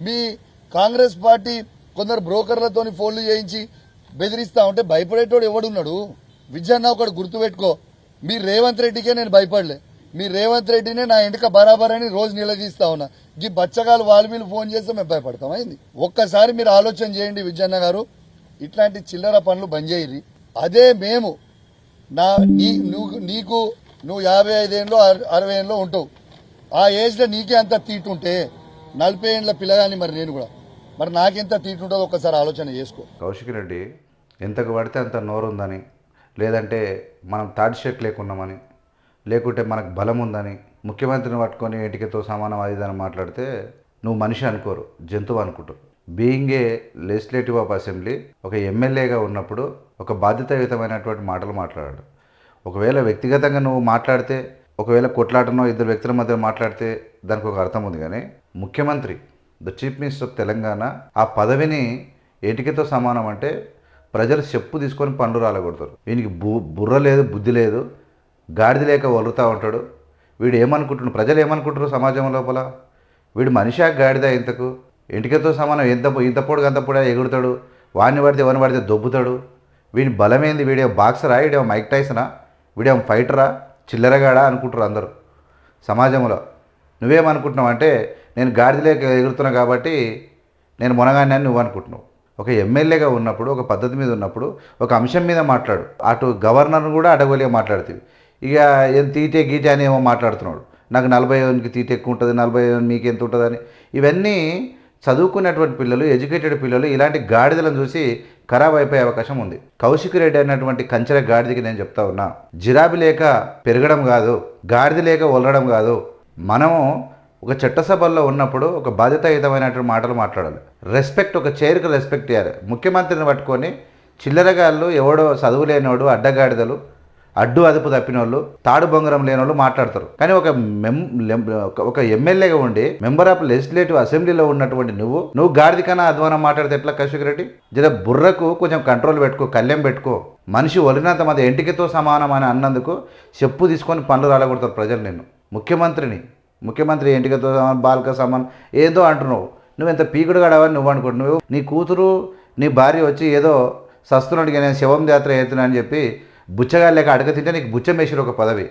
మీ Congress party కొందరు బ్రోకర్లతోని ఫోన్లు చేయించి బెదిరిస్తా ఉంటే భయపడేటోడు ఎవడున్నాడు? విజయన్న ఒకటి గుర్తుపెట్టుకో. మీ రేవంత్ రెడ్డికే నేను భయపడలే. మీ రేవంత్ రెడ్డినే నా ఇంటిక బరాబర్ అని రోజు నిలదీస్తా ఉన్నా. ఈ బచ్చగాలు వాళ్ళ వీళ్ళు ఫోన్ చేస్తే మేము భయపడతాం. అయింది. ఒక్కసారి మీరు ఆలోచన చేయండి విజయన్న గారు. ఇట్లాంటి చిల్లర పనులు బంద్ చేయరు అదే మేము నా నీ నువ్వు నీకు నువ్వు యాభై ఐదేళ్ళు అరవై ఏళ్ళలో ఉంటావు. ఆ ఏజ్లో నీకే అంత తీటుంటే నలభై ఏళ్ళ పిల్లగాని మరి నేను కూడా. మరి నాకెంత తీటుంటుందో ఒకసారి ఆలోచన చేసుకో. కౌశిక్ రెడ్డి ఎంతకు పడితే అంత నోరు ఉందని లేదంటే మనం థర్డ్ షర్ట్ లేకున్నామని లేకుంటే మనకు బలం ఉందని ముఖ్యమంత్రిని పట్టుకొని ఎటికతో సమానం అది అని మాట్లాడితే నువ్వు మనిషి అనుకోరు జంతువు అనుకుంటారు. Being a legislative of assembly ఒక ఎమ్మెల్యేగా ఉన్నప్పుడు ఒక బాధ్యతాయుతమైనటువంటి మాటలు మాట్లాడాడు. ఒకవేళ వ్యక్తిగతంగా నువ్వు మాట్లాడితే ఒకవేళ కొట్లాటనో ఇద్దరు వ్యక్తుల మధ్య మాట్లాడితే దానికి ఒక అర్థం ఉంది కానీ ముఖ్యమంత్రి the chief minister of Telangana ఆ పదవిని ఏటికతో సమానం అంటే ప్రజలు చెప్పు తీసుకొని పండు రాలగొడతారు. వీనికి బు బుర్ర లేదు బుద్ధి లేదు గాడిద లేక వలుతూ ఉంటాడు. వీడు ఏమనుకుంటున్నాడు ప్రజలు ఏమనుకుంటారు సమాజం లోపల? వీడు మనిషా గాడిద ఇంతకు? ఇంటికతో సమానం ఎంత ఇంత పొడుగు అంత పొడి ఎగురుతాడు? వాడిని పడితే ఎవరిని పడితే దొబ్బుతాడు? వీడి బలమైంది? వీడియో బాక్సరా వీడేమో మైక్ టైసనా వీడేమో ఫైటరా చిల్లరగాడా అనుకుంటారు అందరూ. సమాజంలో నువ్వేమనుకుంటున్నావు అంటే నేను గాడిదలేక ఎగురుతున్నా కాబట్టి నేను మునగాన్ని అని నువ్వు అనుకుంటున్నావు ఒక ఎమ్మెల్యేగా ఉన్నప్పుడు ఒక పద్ధతి మీద ఉన్నప్పుడు ఒక అంశం మీద మాట్లాడు. అటు గవర్నర్ను కూడా అడగలిగా మాట్లాడుతుంది ఇక ఏం తీటే గీటే అని ఏమో మాట్లాడుతున్నాడు. నాకు నలభై ఏళ్ళకి తీట ఎక్కువ ఉంటుంది నలభై ఏళ్ళకి మీకు ఎంత ఉంటుందని ఇవన్నీ చదువుకున్నటువంటి పిల్లలు ఎడ్యుకేటెడ్ పిల్లలు ఇలాంటి గాడిదలను చూసి ఖరాబ్ అయిపోయే అవకాశం ఉంది. కౌశిక్ రెడ్డి అనేటువంటి కంచెల గాడిదకి నేను చెప్తా ఉన్నా జిరాబి లేక పెరగడం కాదు గాడిద లేక ఒలరడం కాదు మనము ఒక చట్టసభల్లో ఉన్నప్పుడు ఒక బాధ్యతాయుతమైనటువంటి మాటలు మాట్లాడాలి. రెస్పెక్ట్ ఒక చైర్కి రెస్పెక్ట్ చేయాలి. ముఖ్యమంత్రిని పట్టుకొని చిల్లరగాళ్ళు ఎవడో చదువు లేనివాడు అడ్డగాడిదలు అడ్డు అదుపు తప్పిన వాళ్ళు తాడు బొంగరం లేని వాళ్ళు మాట్లాడతారు. కానీ ఒక మెం ఒక- ఎమ్మెల్యేగా ఉండి మెంబర్ ఆఫ్ లెజిస్లేటివ్ అసెంబ్లీలో ఉన్నటువంటి నువ్వు నువ్వు గాడిద కన్నా అధ్వానం మాట్లాడితే ఎట్లా కౌశిక్ రెడ్డి? జర బుర్రకు కొంచెం కంట్రోల్ పెట్టుకో కళ్యాణ్ పెట్టుకో. మనిషి ఒలినంత మంది ఎంటికతో సమానం అని అన్నందుకు చెప్పు తీసుకొని పనులు రాలగొడతారు ప్రజలు నేను ముఖ్యమంత్రిని. ముఖ్యమంత్రి ఎంటికతో సమాన్ బాలిక సమాన్ ఏదో అంటున్నావు. నువ్వు ఎంత పీకుడు గడవని నువ్వు అనుకుంటు నువ్వు నీ కూతురు నీ భార్య వచ్చి ఏదో సస్తున్నట్టుగా నేను శవం జాతర అవుతున్నా అని చెప్పి బుచ్చగా లేక అడగ తింటే నీకు బుచ్చం ఒక పదవి.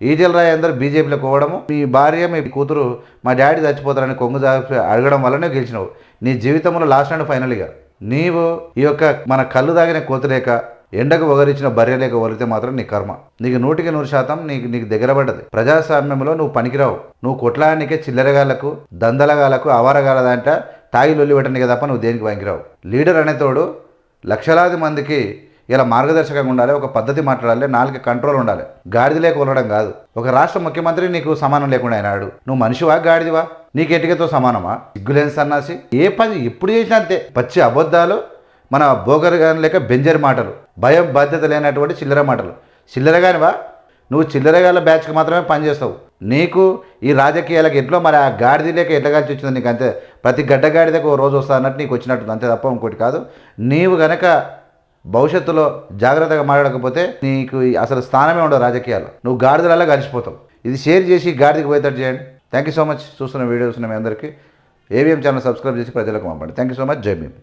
ఈటెల రాయ్ అందరూ బీజేపీలో పోవడము. మీ భార్య మీ కూతురు మా డాడీ చచ్చిపోతారని కొంగు జాగ్రత్త అడగడం వల్లనే గెలిచినావు. నీ జీవితంలో లాస్ట్ అండ్ ఫైనల్గా నీవు ఈ యొక్క మన కళ్ళు దాగిన కోతలేక ఎండకు ఒగరించిన బర్రెలేక ఒలితే మాత్రం నీ కర్మ. నీకు నూటికి నూరు శాతం నీకు నీకు దగ్గర పడ్డది. ప్రజాస్వామ్యంలో నువ్వు పనికిరావు. నువ్వు కొట్లానికే చిల్లరగాళ్ళకు అవారగాల అవారగాలదంట తాగి లొల్లి పెట్టడానికి తప్ప నువ్వు దేనికి పనికిరావు. లీడర్ అనేతోడు లక్షలాది మందికి ఇలా మార్గదర్శకంగా ఉండాలి ఒక పద్ధతి మాట్లాడాలి నాలుగు కంట్రోల్ ఉండాలి. గాడిద లేక ఉండడం కాదు. ఒక రాష్ట్ర ముఖ్యమంత్రి నీకు సమానం లేకుండా అయినాడు. నువ్వు మనిషివా గాడిదివా? నీకు ఎటుకతో సమానమా? సిగ్గులేని సన్నాసి. ఏ పని ఎప్పుడు చేసినా అంతే. పచ్చి అబద్ధాలు మన బోగర్ కానీ లేక బెంజర్ మాటలు భయం బాధ్యత లేనటువంటి చిల్లర మాటలు. చిల్లరగానివా నువ్వు చిల్లరగాల బ్యాచ్కి మాత్రమే పనిచేస్తావు నీకు ఈ రాజకీయాలకు ఎట్లో మరి ఆ గాడిద లేక ఎట్లా కలిసి వచ్చింది నీకు అంతే. ప్రతి గడ్డ గాడిదకు ఓ రోజు వస్తా అన్నట్టు నీకు వచ్చినట్టు అంతే తప్ప ఇంకోటి కాదు. నీవు గనక భవిష్యత్తులో జాగ్రత్తగా మాట్లాడకపోతే నీకు అసలు స్థానమే ఉండదు రాజకీయాలు నువ్వు గాడిదలలో కలిసిపోతావు. ఇది షేర్ చేసి గాడిదకి పోయేటట్టు చేయండి. థ్యాంక్ యూ సో మచ్ చూస్తున్న వీడియోస్ మీ అందరికీ. ఏవిఎం ఛానల్ సబ్స్క్రైబ్ చేసి ప్రజలకు పంపండి. థ్యాంక్ యూ సో మచ్ జై భీమ్.